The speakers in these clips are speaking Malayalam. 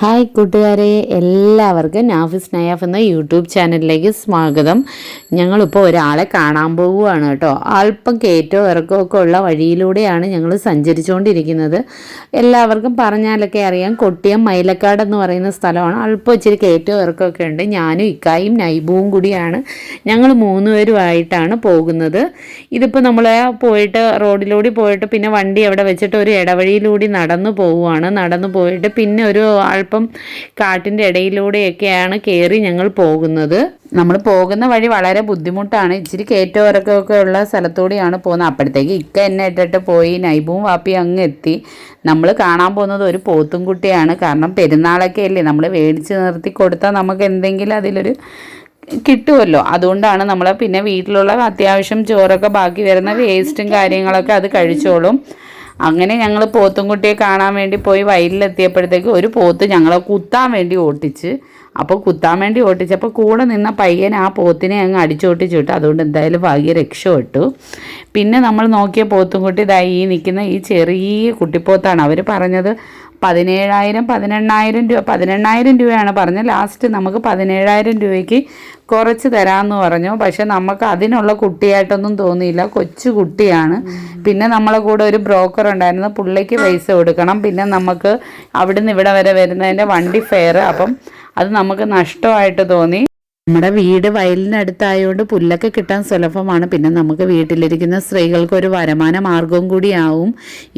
ഹായ് കൂട്ടുകാരെ എല്ലാവർക്കും നാഫിസ് നയാഫ് എന്ന യൂട്യൂബ് ചാനലിലേക്ക് സ്വാഗതം. ഞങ്ങളിപ്പോൾ ഒരാളെ കാണാൻ പോവുകയാണ് കേട്ടോ. അല്പം കയറ്റവും ഇറക്കവും ഒക്കെ ഉള്ള വഴിയിലൂടെയാണ് ഞങ്ങൾ സഞ്ചരിച്ചുകൊണ്ടിരിക്കുന്നത്. എല്ലാവർക്കും പറഞ്ഞാലൊക്കെ അറിയാം കൊട്ടിയം മൈലക്കാട് എന്ന് പറയുന്ന സ്ഥലമാണ്. അല്പം ഇച്ചിരി കയറ്റവും ഇറക്കമൊക്കെ ഉണ്ട്. ഞാനും ഇക്കായും നൈബുവും കൂടിയാണ്. ഞങ്ങൾ മൂന്നുപേരുമായിട്ടാണ് പോകുന്നത്. ഇതിപ്പോൾ നമ്മൾ പോയിട്ട് റോഡിലൂടെ പോയിട്ട് പിന്നെ വണ്ടി അവിടെ വെച്ചിട്ട് ഒരു ഇടവഴിയിലൂടെ നടന്നു പോവുകയാണ്. നടന്നു പോയിട്ട് പിന്നെ ഒരു അല്പം കാട്ടിന്റെ ഇടയിലൂടെയൊക്കെയാണ് കയറി ഞങ്ങൾ പോകുന്നത്. നമ്മൾ പോകുന്ന വഴി വളരെ ബുദ്ധിമുട്ടാണ്. ഇച്ചിരി കയറ്റം ഉള്ള സ്ഥലത്തൂടെയാണ് പോകുന്നത്. അപ്പോഴത്തേക്ക് ഇക്ക എന്നെ ഇട്ടിട്ട് പോയി. നൈബും വാപ്പിയും അങ്ങ് എത്തി. നമ്മൾ കാണാൻ പോകുന്നത് ഒരു പോത്തും കുട്ടിയാണ്. കാരണം പെരുന്നാളൊക്കെ അല്ലേ? നമ്മൾ മേടിച്ച് നിർത്തി കൊടുത്താൽ നമുക്ക് എന്തെങ്കിലും അതിലൊരു കിട്ടുമല്ലോ. അതുകൊണ്ടാണ് നമ്മൾ പിന്നെ വീട്ടിലുള്ള അത്യാവശ്യം ചോറൊക്കെ ബാക്കി വരുന്ന വേസ്റ്റും കാര്യങ്ങളൊക്കെ അത് കഴിച്ചോളും. അങ്ങനെ ഞങ്ങൾ പോത്തുംകുട്ടിയെ കാണാൻ വേണ്ടി പോയി വയലിലെത്തിയപ്പോഴത്തേക്ക് ഒരു പോത്ത് ഞങ്ങളെ കുത്താൻ വേണ്ടി ഓട്ടിച്ച് അപ്പോൾ കുത്താൻ വേണ്ടി ഓട്ടിച്ചപ്പോൾ കൂടെ നിന്ന പയ്യൻ ആ പോത്തിനെ അങ്ങ് അടിച്ചോട്ടിച്ചു വിട്ടു. അതുകൊണ്ട് എന്തായാലും ഭാഗ്യ രക്ഷപ്പെട്ടു. പിന്നെ നമ്മൾ നോക്കിയ പോത്തുംകുട്ടി ഇതായി നിൽക്കുന്ന ഈ ചെറിയ കുട്ടിപ്പോത്താണ്. അവർ പറഞ്ഞത് പതിനേഴായിരം പതിനെണ്ണായിരം രൂപ പതിനെണ്ണായിരം രൂപയാണ് പറഞ്ഞത്. ലാസ്റ്റ് നമുക്ക് പതിനേഴായിരം രൂപയ്ക്ക് കുറച്ച് തരാമെന്ന് പറഞ്ഞു. പക്ഷെ നമുക്ക് അതിനുള്ള കുട്ടിയായിട്ടൊന്നും തോന്നിയില്ല. കൊച്ചു കുട്ടിയാണ്. പിന്നെ നമ്മളെ കൂടെ ഒരു ബ്രോക്കർ ഉണ്ടായിരുന്നു. പുള്ളിക്ക് പൈസ കൊടുക്കണം. പിന്നെ നമുക്ക് അവിടുന്ന് ഇവിടെ വരെ വരുന്നതിന്റെ വണ്ടി ഫെയർ അപ്പം അത് നമുക്ക് നഷ്ടമായിട്ട് തോന്നി. നമ്മുടെ വീട് വയലിനടുത്തായതുകൊണ്ട് പുല്ലൊക്കെ കിട്ടാൻ സുലഭമാണ്. പിന്നെ നമുക്ക് വീട്ടിലിരിക്കുന്ന സ്ത്രീകൾക്ക് ഒരു വരുമാന മാർഗവും കൂടിയാവും.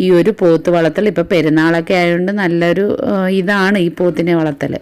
ഈ ഒരു പോത്ത് വളർത്തൽ ഇപ്പോൾ പെരുന്നാളൊക്കെ ആയതുകൊണ്ട് നല്ലൊരു ഇതാണ് ഈ പോത്തിനെ വളർത്തൽ